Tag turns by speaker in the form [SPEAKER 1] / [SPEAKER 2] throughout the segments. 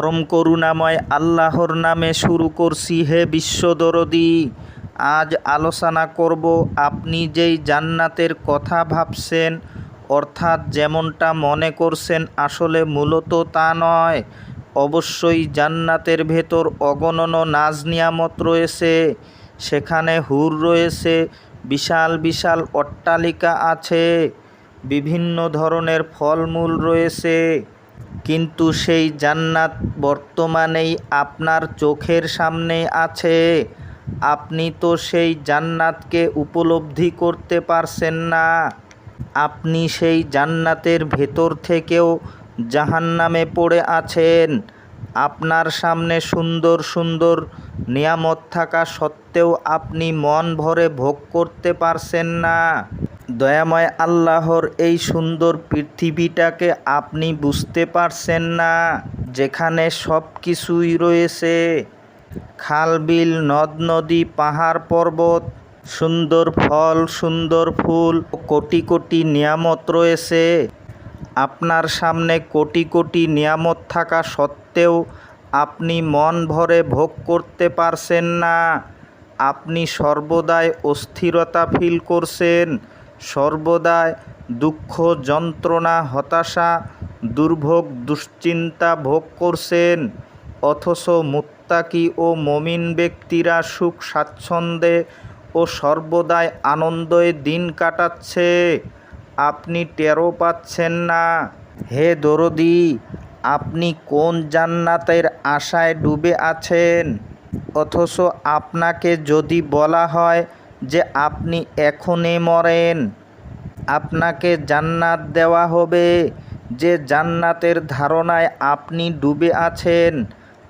[SPEAKER 1] পরম করুণাময় আল্লাহর নামে শুরু করছি হে বিশ্বদরদি আজ আলোচনা করব আপনি যেই জান্নাতের কথা ভাবছেন, অর্থাৎ যেমনটা মনে করছেন আসলে মূলত তা নয়, অবশ্যই জান্নাতের ভেতর অগণন নাজ নিয়ামত রয়েছে, সেখানে হুর রয়েছে, বিশাল বিশাল অট্টালিকা আছে, বিভিন্ন ধরনের ফলমূল রয়েছে। কিন্তু সেই জান্নাত বর্তমানেই আপনার চোখের সামনে আছে। আপনি তো সেই জান্নাতকে উপলব্ধি করতে পারছেন না। আপনি সেই জান্নাতের ভেতর থেকেও জাহান্নামে পড়ে আছেন। আপনার সামনে সুন্দর সুন্দর নিয়ামত থাকা সত্ত্বেও আপনি মন ভরে ভোগ করতে পারছেন না। দয়াময় আল্লাহর এই সুন্দর পৃথিবীটাকে আপনি বুঝতে পারছেন না, যেখানে সব কিছুই রয়েছে। খাল, বিল, নদ, নদী, পাহাড়, পর্বত, সুন্দর ফল, সুন্দর ফুল, কোটি কোটি নিয়ামত রয়েছে। আপনার সামনে কোটি কোটি নিয়ামত থাকা সত্ত্বেও আপনি মন ভরে ভোগ করতে পারছেন না। আপনি সর্বদাই অস্থিরতা ফিল করছেন। সর্বদাই দুঃখ, যন্ত্রণা, হতাশা, দুর্ভোগ, দুশ্চিন্তা ভোগ করছেন। অথচ মুত্তাকি ও মমিন ব্যক্তিরা সুখ, স্বাচ্ছন্দ্যে ও সর্বদাই আনন্দে দিন কাটাচ্ছে। আপনি টেরো পাচ্ছেন না। হে দরদি, আপনি কোন জান্নাতের আশায় ডুবে আছেন? অথচ আপনাকে যদি বলা হয় যে আপনি এখনই মরেন। আপনাকে জান্নাত দেওয়া হবে। যে জান্নাতের ধারণায় আপনি ডুবে আছেন,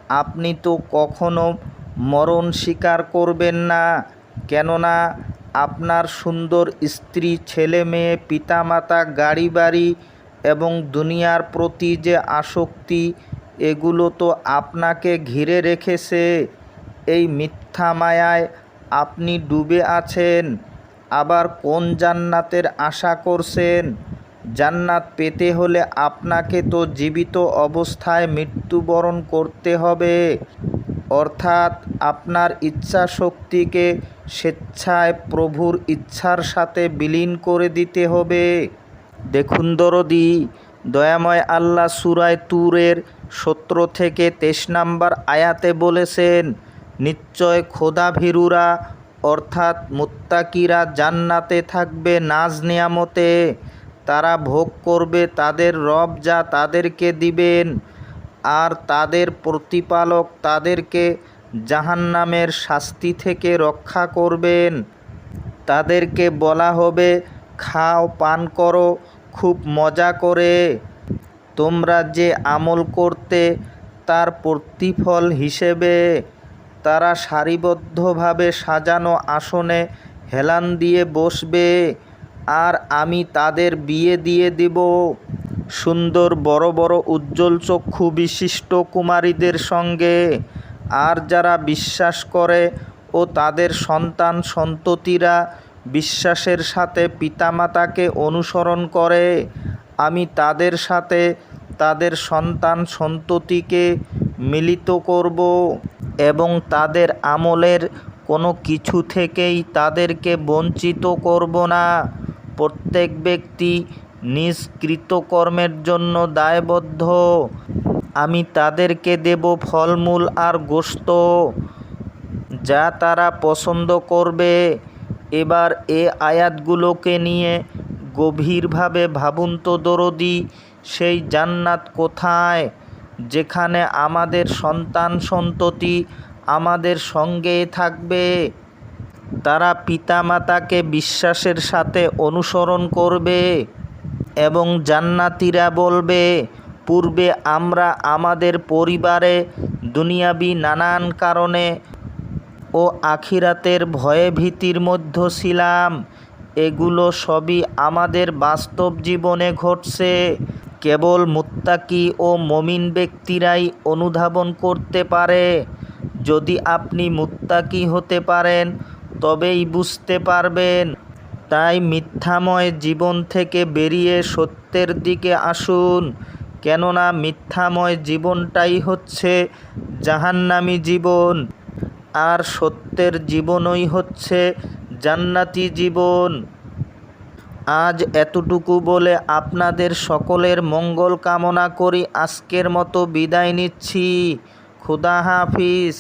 [SPEAKER 1] আপনি তো কখনো মরণ স্বীকার করবেন না। কেননা আপনার সুন্দর স্ত্রী ছেলে মেয়ে পিতামাতা গাড়ি বাড়ি এবং দুনিয়ার প্রতি যে আসক্তি, এগুলো তো আপনাকে ঘিরে রেখেছে। এই মিথ্যা মায়ায় আপনি ডুবে আছেন। আবার কোন জান্নাতের আশা করছেন? জান্নাত পেতে হলে আপনাকে তো জীবিত অবস্থায় মৃত্যুবরণ করতে হবে। অর্থাৎ আপনার ইচ্ছা শক্তিকে স্বেচ্ছায় প্রভুর ইচ্ছার সাথে বিলীন করে দিতে হবে। দেখুন দরদি, দয়াময় আল্লাহ সুরায় তুরের সত্র থেকে তেইশ নাম্বার আয়াতে বলেছেন নিশ্চয় খোদা ভীরুরা অর্থাৎ মুত্তাকিরা জান্নাতে থাকবে নাজ নিয়ামতে। তারা ভোগ করবে তাদের রব যা তাদেরকে দিবেন, আর তাদের প্রতিপালক তাদেরকে জাহান্নামের শাস্তি থেকে রক্ষা করবেন। তাদেরকে বলা হবে, খাও, পান করো, খুব মজা করে। তোমরা যে আমল করতে তার প্রতিফল হিসেবে তারা সারিবদ্ধভাবে সাজানো আসনে হেলান দিয়ে বসবে, আর আমি তাদের বিয়ে দিয়ে দেব। সুন্দর বড় বড় উজ্জ্বল চক্ষু বিশিষ্ট কুমারীদের সঙ্গে। আর যারা বিশ্বাস করে ও তাদের সন্তান সন্ততিরা বিশ্বাসের সাথে পিতামাতাকে অনুসরণ করে, আমি তাদের সাথে তাদের সন্তান সন্ততিকে মিলিত করব। এবং তাদের আমলের কোনো কিছু থেকেই তাদেরকে বঞ্চিত করব না। প্রত্যেক ব্যক্তি নিজ কৃতকর্মের জন্য দায়বদ্ধ। আমি তাদেরকে দেব ফলমূল আর গোস্ত যা তারা পছন্দ করবে। এবার এ আয়াতগুলোকে নিয়ে গভীরভাবে ভাবুন তো দরদি, সেই জান্নাত কোথায়? যেখানে আমাদের সন্তান সন্ততি আমাদের সঙ্গে থাকবে। তারা পিতামাতাকে বিশ্বাসের সাথে অনুসরণ করবে এবং জান্নাতিরা বলবে, পূর্বে আমরা আমাদের পরিবারে দুনিয়াবি নানান কারণে ও আখিরাতের ভয়ে ভীতির মধ্য ছিলাম। এগুলো সবই আমাদের বাস্তব জীবনে ঘটছে। কেবল মুত্তাকি ও মমিন ব্যক্তিরাই অনুধাবন করতে পারে। যদি আপনি মুত্তাকি হতে পারেন, তবেই বুঝতে পারবেন। তাই মিথ্যাময় জীবন থেকে বেরিয়ে সত্যের দিকে আসুন। কেননা মিথ্যাময় জীবনটাই হচ্ছে জাহান্নামী জীবন। আর সত্যের জীবনই হচ্ছে জান্নাতি জীবন। আজ এতটুকু বলে আপনাদের সকলের মঙ্গল কামনা করি। আজকের মতো বিদায় নিচ্ছি। খুদা হাফিজ।